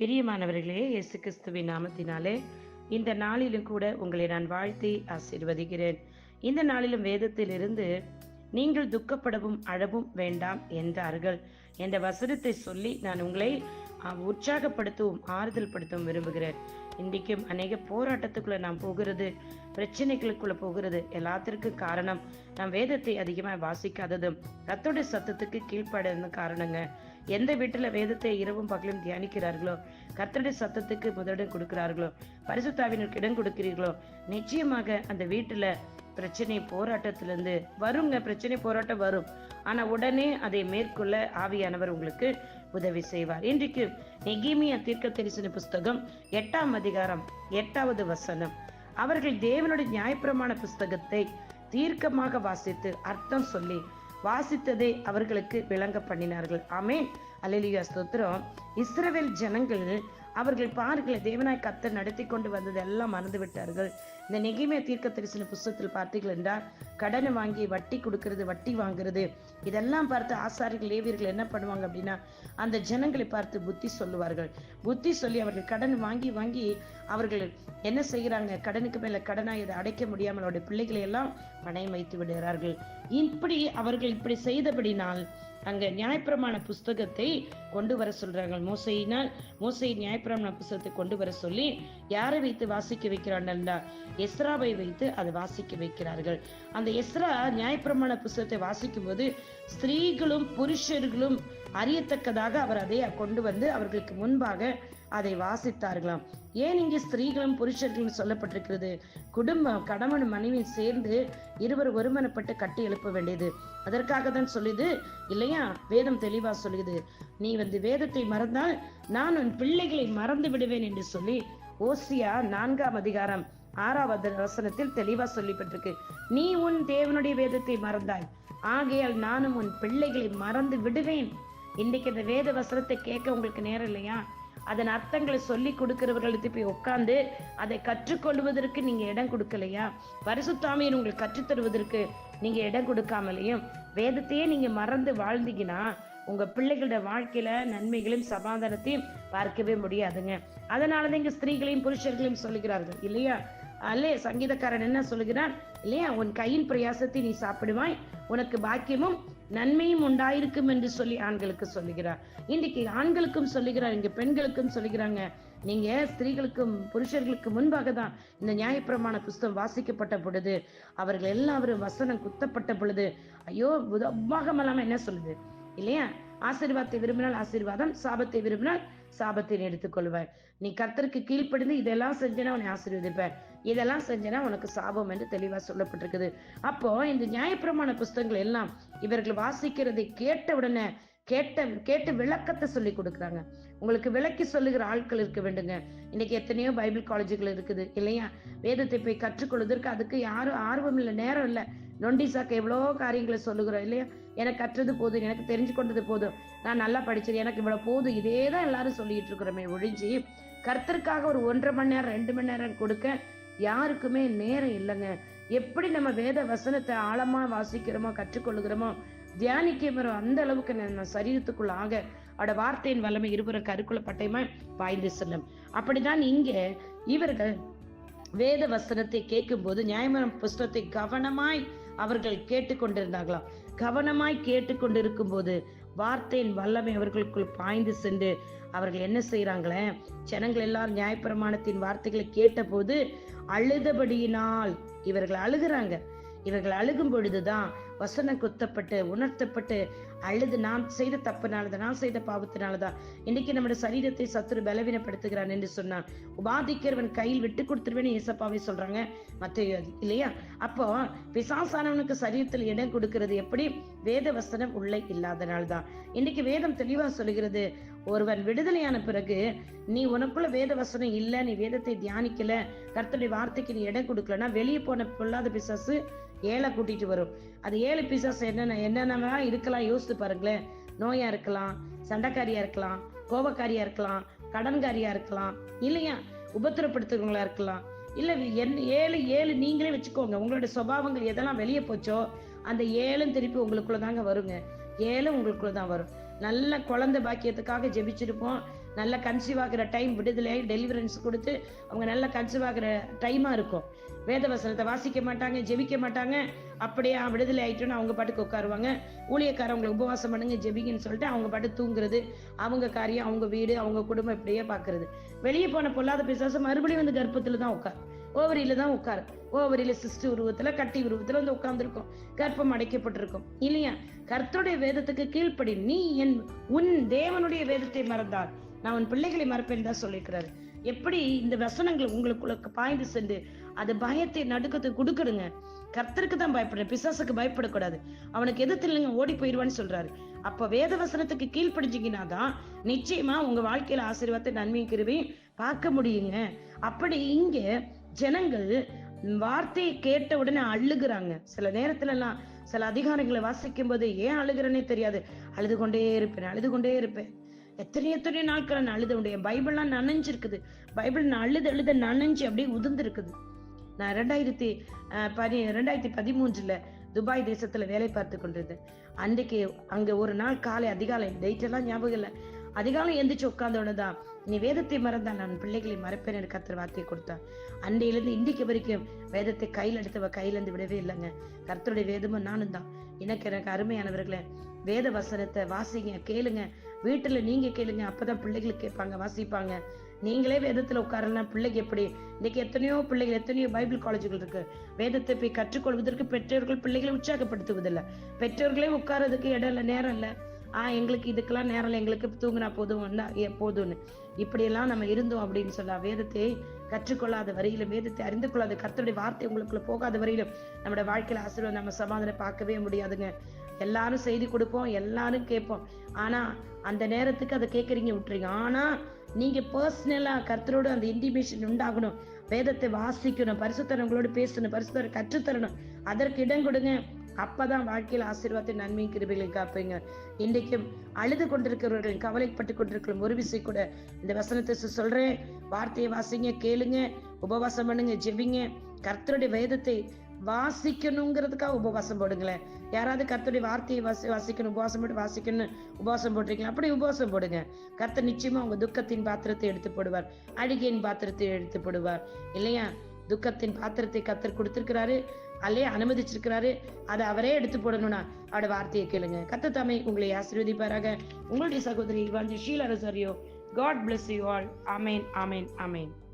பிரியமானவர்களே இயேசு கிறிஸ்துவின் நாமத்தினாலே இந்த நாளிலும் கூட உங்களை நான் வாழ்த்தி ஆசீர்வதிக்கிறேன். இந்த நாளிலும் வேதத்திலிருந்து நீங்கள் துக்கப்படவும் அழவும் வேண்டாம் என்றார்கள். என்ற வசனத்தை சொல்லி நான் உங்களை உற்சாகப்படுத்தவும் ஆறுதல் படுத்தவும் விரும்புகிறேன். இன்றைக்கும் அநேக போராட்டத்துக்குள்ள நாம் போகிறது பிரச்சனைகளுக்குள்ள போகிறது எல்லாத்திற்கும் காரணம் நாம் வேதத்தை அதிகமாக வாசிக்காததும் கத்தோட சத்தத்துக்கு கீழ்ப்படாத காரணங்க. எந்த வீட்டில் வேதத்தை இரவும் பகலும் தியானிக்கிறார்களோ கர்த்தருடைய சத்தத்துக்கு முதலிடம் கொடுக்கிறார்களோ பரிசுத்தாவினருக்கு இடம் கொடுக்கிறீர்களோ நிச்சயமாக அந்த வீட்டில் பிரச்சனை போராட்டத்திலிருந்து வருங்க. பிரச்சனை போராட்டம் வரும். ஆனா உடனே அதை மேற்கொள்ள ஆவியானவர் உங்களுக்கு உதவி செய்வார். இன்றைக்கு நெகிமிய தீர்க்க தரிசன புஸ்தகம் எட்டாம் அதிகாரம் எட்டாவது வசனம். அவர்கள் தேவனுடைய நியாயப்பிரமாண புஸ்தகத்தை தீர்க்கமாக வாசித்து அர்த்தம் சொல்லி வாசித்ததை அவர்களுக்கு விளங்க பண்ணினார்கள். ஆமென். அல்லேலூயா ஸ்தோத்திரம். இஸ்ரவேல் ஜனங்கள் அவர்கள் பாருங்கள் தேவனாய் கத்தர் நடத்தி கொண்டு வந்தது எல்லாம் மறந்து விட்டார்கள் இந்த நெகிமே தீர்க்க தரிசன புஸ்தகத்தில் பார்த்தீர்கள் என்றால் கடனை வாங்கி வட்டி கொடுக்கறது வட்டி வாங்குறது. இதெல்லாம் பார்த்து ஆசாரிகள் லேவியர்கள் என்ன பண்ணுவாங்க அப்படின்னா அந்த ஜனங்களை பார்த்து புத்தி சொல்லுவார்கள். புத்தி சொல்லி அவர்கள் கடன் வாங்கி வாங்கி அவர்கள் என்ன செய்கிறாங்க? கடனுக்கு மேல கடனாக இதை அடைக்க முடியாமல் அவருடைய பிள்ளைகளை எல்லாம் பணயம் வைத்து விடுகிறார்கள். இப்படி அவர்கள் இப்படி செய்தபடினால் அங்க நியாயப்பிரமாண புஸ்தகத்தை கொண்டு வர சொல்றாங்க மோசையினால் மோசை நியாயப்பிரமாண புஸ்தகத்தை கொண்டு வர சொல்லி யாரை வைத்து வாசிக்க வைக்கிறாங்கன்னா எஸ்ராவை வைத்து அதை வாசிக்க வைக்கிறார்கள். அந்த எஸ்ரா நியாயப்பிரமாண புஸ்தகத்தை வாசிக்கும் போது ஸ்திரீகளும் புருஷர்களும் அறியத்தக்கதாக அவர் அதை கொண்டு வந்து அவர்களுக்கு முன்பாக அதை வாசித்தார்களாம். ஏன் இங்கே ஸ்திரீகளும் புருஷர்களும் சொல்லப்பட்டிருக்கிறது? குடும்பம் கணவன் மனைவி சேர்ந்து இருவர் ஒருமனப்பட்டு கட்டி எழுப்ப வேண்டியது. அதற்காக தான் சொல்லுது இல்லையா? வேதம் தெளிவா சொல்லுது. நீ வந்து வேதத்தை மறந்தால் நான் உன் பிள்ளைகளை மறந்து விடுவேன் என்று சொல்லி ஓசியா நான்காம் அதிகாரம் ஆறாவது வசனத்தில் தெளிவா சொல்லிப்பட்டிருக்கு. நீ உன் தேவனுடைய வேதத்தை மறந்தாய். ஆகையால் நானும் உன் பிள்ளைகளை மறந்து விடுவேன். இன்னைக்கு இந்த வேத வசனத்தை கேட்க உங்களுக்கு நேரம் இல்லையா? அதன் அர்த்தங்களை சொல்லி கொடுக்கிறவர்களுக்கு போய் உட்காந்து அதை கற்றுக்கொள்வதற்கு நீங்க இடம் கொடுக்கலையா? பரிசுத்தாமியர் உங்களுக்கு கற்றுத்தருவதற்கு நீங்க இடம் கொடுக்காமலையும் வேதத்தையே நீங்க மறந்து வாழ்ந்தீங்கன்னா உங்க பிள்ளைகளோட வாழ்க்கையில நன்மைகளையும் சமாதானத்தையும் பார்க்கவே முடியாதுங்க. அதனாலதான் இங்க ஸ்திரீகளையும் புருஷர்களையும் சொல்லுகிறார்கள். இல்லையா? அல்லே சங்கீதக்காரன் என்ன சொல்லுகிறான்? இல்லையா? உன் கையின் பிரயாசத்தை நீ சாப்பிடுவாய் உனக்கு பாக்கியமும் நன்மையும் உண்டாயிருக்கும் என்று சொல்லி ஆண்களுக்கு சொல்லுகிறார். இன்றைக்கு ஆண்களுக்கும் சொல்லுகிறார் இங்க பெண்களுக்கும் சொல்லுகிறாங்க. நீங்க ஸ்திரீகளுக்கும் புருஷர்களுக்கு முன்பாக தான் இந்த நியாயப்பிரமாண புஸ்தகம் வாசிக்கப்பட்ட பொழுது அவர்கள் எல்லாரும் வசனம் குத்தப்பட்ட பொழுது ஐயோ உபாகம் எல்லாம் என்ன சொல்லுது? இல்லையா? ஆசீர்வாதத்தை விரும்பினால் ஆசீர்வாதம் சாபத்தை விரும்பினால் சாபத்தை எடுத்துக்கொள்வாய் நீ கர்த்தருக்கு கீழ்ப்படிந்து இதெல்லாம் செஞ்சேன்னா உன்னை ஆசீர்வதிப்பார். இதெல்லாம் செஞ்சனா உனக்கு சாபம் என்று தெளிவாக சொல்லப்பட்டிருக்குது. அப்போ இந்த நியாயப்பிரமாண புஸ்தகங்கள் எல்லாம் இவர்கள் வாசிக்கிறதை கேட்ட உடனே கேட்ட கேட்டு விளக்கத்தை சொல்லி கொடுக்குறாங்க. உங்களுக்கு விளக்கி சொல்லுகிற ஆட்கள் இருக்க வேண்டுங்க. இன்னைக்கு எத்தனையோ பைபிள் காலேஜுகள் இருக்குது இல்லையா? வேதத்தை போய் கற்றுக்கொள்வதற்கு அதுக்கு யாரும் ஆர்வம் இல்லை நேரம் இல்லை. நொண்டிசாக்கு எவ்வளோ காரியங்களை சொல்லுகிறோம் இல்லையா? எனக்கு கற்றது போதும் எனக்கு தெரிஞ்சு கொண்டது போதும். நான் நல்லா படிச்சது எனக்கு இவ்வளோ போதும். இதே தான் எல்லாரும் சொல்லிட்டு இருக்கிறோமே ஒழிஞ்சு கர்த்தருக்காக ஒரு ஒன்றரை மணி நேரம் ரெண்டு மணி நேரம் கொடுக்க யாருக்குமே நேரம் இல்லைங்க. எப்படி நம்ம வேத வசனத்தை ஆழமா வாசிக்கிறோமோ கற்றுக்கொள்கிறோமோ தியானிக்கிறோம் அந்த அளவுக்கு நம்ம சரீரத்துக்குள்ள ஆக அவட வார்த்தையின் வல்லமை இருவரும் கருக்குள்ள பட்டயமா பாய்ந்து செல்லும். அப்படிதான் இங்க இவர்கள் வேத வசனத்தை கேட்கும்போது நியாயமரம் புஸ்தகத்தை கவனமாய் அவர்கள் கேட்டுக்கொண்டிருந்தார்களாம். கவனமாய் கேட்டுக்கொண்டிருக்கும் போது வார்த்தையின் வல்லமை அவர்களுக்குள் பாய்ந்து சென்று அவர்கள் என்ன செய்யறாங்களே ஜனங்கள் எல்லாரும் நியாயப்பிரமாணத்தின் வார்த்தைகளை கேட்டபோது அழுதபடியினால் இவர்கள் அழுகுறாங்க. இவர்கள் அழுகும் பொழுதுதான் வசனம் குத்தப்பட்டு உணர்த்தப்பட்டு அழுது நான் செய்த தப்புனாலதான் நான் செய்த பாவத்தினாலதான். இன்னைக்கு நம்முடைய சரீரத்தை சத்துரு பலவீனப்படுத்துகிறான் என்று சொன்னான். உபாதிக்கிறவன் கையில் விட்டு கொடுத்துருவேன்னு ஏசப்பாவே சொல்றாங்க. மத்திய இல்லையா? அப்போ பிசாசானவனுக்கு சரீரத்தில் இடம் கொடுக்கிறது எப்படி? வேத வசனம் உள்ளே இல்லாதனால்தான். இன்னைக்கு வேதம் தெளிவா சொல்லுகிறது ஒருவன் விடுதலையான பிறகு நீ உனக்குள்ள வேத வசனம் இல்ல நீ வேதத்தை தியானிக்கல கர்த்தனுடைய வார்த்தைக்கு நீ இடம் கொடுக்கலன்னா வெளியே போன பொல்லாத பிசாசு ஏழை கூட்டிட்டு வரும். அது ஏழு பீசஸ் என்னென்ன என்னென்ன இருக்கலாம் யோசித்து பாருங்களேன். நோயா இருக்கலாம் சண்டைக்காரியா இருக்கலாம் கோபக்காரியா இருக்கலாம் கடன்காரியா இருக்கலாம் இல்லையா? உபத்திரப்படுத்துறவங்களா இருக்கலாம். இல்ல என் ஏழு ஏழு நீங்களே வச்சுக்கோங்க. உங்களுடைய சுபாவங்கள் எதெல்லாம் வெளியே போச்சோ அந்த ஏழும் திருப்பி உங்களுக்குள்ள தாங்க வருங்க. ஏழும் உங்களுக்குள்ள தான் வரும். நல்ல குழந்தை பாக்கியத்துக்காக ஜெபிச்சிருப்போம். நல்ல கன்சீவ் ஆகிற டைம் விடுதலையாகி டெலிவரன்ஸ் கொடுத்து அவங்க நல்ல கன்சீவ் ஆகிற டைமா இருக்கும். வேத வசனத்தை வாசிக்க மாட்டாங்க ஜெபிக்க மாட்டாங்க. அப்படியே விடுதலை ஆயிட்டோன்னு அவங்க பாட்டுக்கு உட்காருவாங்க. ஊழியக்காரவங்களை உபவாசம் பண்ணுங்க ஜெபிங்கன்னு சொல்லிட்டு அவங்க பாட்டு தூங்குறது. அவங்க காரியம் அவங்க வீடு அவங்க குடும்பம் இப்படியே பார்க்கிறது. வெளியே போன பொல்லாத பிசாசு மறுபடியும் வந்து கர்ப்பத்துல தான் உட்கார். ஓவரியில தான் உட்காரு. ஓவரியில சிஸ்டு உருவத்துல கட்டி உருவத்துல வந்து உட்கார்ந்துருக்கும். கர்ப்பம் அடைக்கப்பட்டிருக்கும். இல்லையா? கர்த்தருடைய வேதத்துக்கு கீழ்ப்படி நீ என் உன் தேவனுடைய வேதத்தை மறந்தால் நான் உன் பிள்ளைகளை மறப்பேன் தான் சொல்லியிருக்கிறாரு. எப்படி இந்த வசனங்கள் உங்களுக்குள்ள பாய்ந்து சென்று அது பயத்தை நடுக்கத்தை கொடுக்கணுங்க. கர்த்தருக்கு தான் பயப்படுறேன். பிசாசுக்கு பயப்படக்கூடாது. அவனுக்கு எதிர்த்து இல்லைங்க ஓடி போயிடுவான்னு சொல்றாரு. அப்ப வேத வசனத்துக்கு கீழ்ப்படிஞ்சீங்கன்னா தான் நிச்சயமா உங்க வாழ்க்கையில ஆசீர்வாதத்தை நன்மை கிருபையும் பார்க்க முடியுங்க. அப்படி இங்க ஜனங்கள் வார்த்தையை கேட்ட உடனே அழுகுறாங்க. சில நேரத்துல எல்லாம் சில அதிகாரங்களை வாசிக்கும் போது ஏன் அழுகிறேன்னே தெரியாது. அழுது கொண்டே இருப்பேன் அழுது கொண்டே இருப்பேன். எத்தனை எத்தனை நாட்கள் நான் அழுதவுடைய உடைய பைபிள்லாம் நனைஞ்சிருக்குது. பைபிள் நான் அழுது அழுத நனைஞ்சு அப்படியே உதிர்ந்துருக்குது. நான் ரெண்டாயிரத்தி பதி ரெண்டாயிரத்தி பதிமூன்றுல துபாய் தேசத்துல வேலை பார்த்து கொண்டிருந்தேன். அன்றைக்கு அங்க ஒரு நாள் காலை அதிகாலை டேட் எல்லாம் ஞாபகம் இல்லை. அதிகாலம் எந்திரிச்சு உட்காந்தோடதான் தான் நீ வேதத்தை மறந்தா நான் பிள்ளைகளை மறப்பேன் எனக்கு கர்த்தர் வார்த்தையை கொடுத்தான். அன்றையிலிருந்து இன்றைக்கு வரைக்கும் வேதத்தை கையில் எடுத்தவ கையிலேருந்து விடவே இல்லைங்க. கர்த்தருடைய வேதமும் நானும் தான் எனக்கு எனக்கு அருமையானவர்களே வேத வசனத்தை வாசிங்க கேளுங்க. வீட்டுல நீங்க கேளுங்க அப்பதான் பிள்ளைகளுக்கு கேட்பாங்க வாசிப்பாங்க. நீங்களே வேதத்துல உட்காரலாம் பிள்ளைக்கு எப்படி? இன்னைக்கு எத்தனையோ பிள்ளைகள் எத்தனையோ பைபிள் காலேஜுகள் இருக்கு. வேதத்தை போய் கற்றுக்கொள்வதற்கு பெற்றோர்கள் பிள்ளைகளை உற்சாகப்படுத்துவதில்லை. பெற்றோர்களே உட்காரதுக்கு இடம் இல்லை நேரம் இல்லை. ஆஹ் எங்களுக்கு இதுக்கெல்லாம் நேரம் இல்லை எங்களுக்கு தூங்கினா போதும் வந்தா போதும்னு. இப்படியெல்லாம் நம்ம இருந்தோம் அப்படின்னு சொல்லா வேதத்தை கற்றுக்கொள்ளாத வரையிலும் வேதத்தை அறிந்து கொள்ளாத கர்த்தருடைய வார்த்தை உங்களுக்குள்ள போகாத வரையிலும் நம்மளோட வாழ்க்கையில ஆசீர்வாதம் நம்ம சமாதானம் பார்க்கவே முடியாதுங்க. எல்லாரும் செய்தி கொடுப்போம் எல்லாரும் கேட்போம். ஆனா அந்த நேரத்துக்கு அதை கேட்குறீங்க விட்டுறீங்க. ஆனா நீங்க பர்சனலா கர்த்தரோட அந்த இன்டிமேஷன் உண்டாகணும். வேதத்தை வாசிக்கணும் பரிசுத்தரங்களோடு பேசணும் பரிசுத்தர கற்றுத்தரணும். அதற்கு இடம் கொடுங்க. அப்பதான் வாழ்க்கையில் ஆசீர்வாதத்தை நன்மை கிருபிகளை காப்பீங்க. இன்றைக்கும் அழுது கொண்டிருக்கிறவர்கள் கவலைப்பட்டு கொண்டிருக்கிற ஒரு விசை கூட இந்த வசனத்தை சொல்றேன். வார்த்தையை வாசிங்க கேளுங்க உபவாசம் பண்ணுங்க ஜெபிங்க. கர்த்தருடைய வேதத்தை வாசிக்கணுங்கிறதுக்காக உபவாசம் போடுங்களேன். யாராவது கர்த்தருடைய வார்த்தையை வாசி வாசிக்கணும் உபவாசம் போட்டு வாசிக்கணும் உபவாசம் போட்டிருக்கீங்க அப்படி உபவாசம் போடுங்க. கர்த்தர் நிச்சயமா உங்க துக்கத்தின் பாத்திரத்தை எடுத்து போடுவார் அழுகையின் பாத்திரத்தை எடுத்து போடுவார். இல்லையா? துக்கத்தின் பாத்திரத்தை கத்தர் கொடுத்திருக்கிறாரு. அல்லையே அனுமதிச்சிருக்கிறாரு. அதை அவரே எடுத்து போடணும்னா அவட வார்த்தையை கேளுங்க. கத்த தாமை உங்களை ஆசீர்வதிப்பாராக. உங்களுடைய சகோதரி Evangie Sheela Rosario God bless you all amen amen amen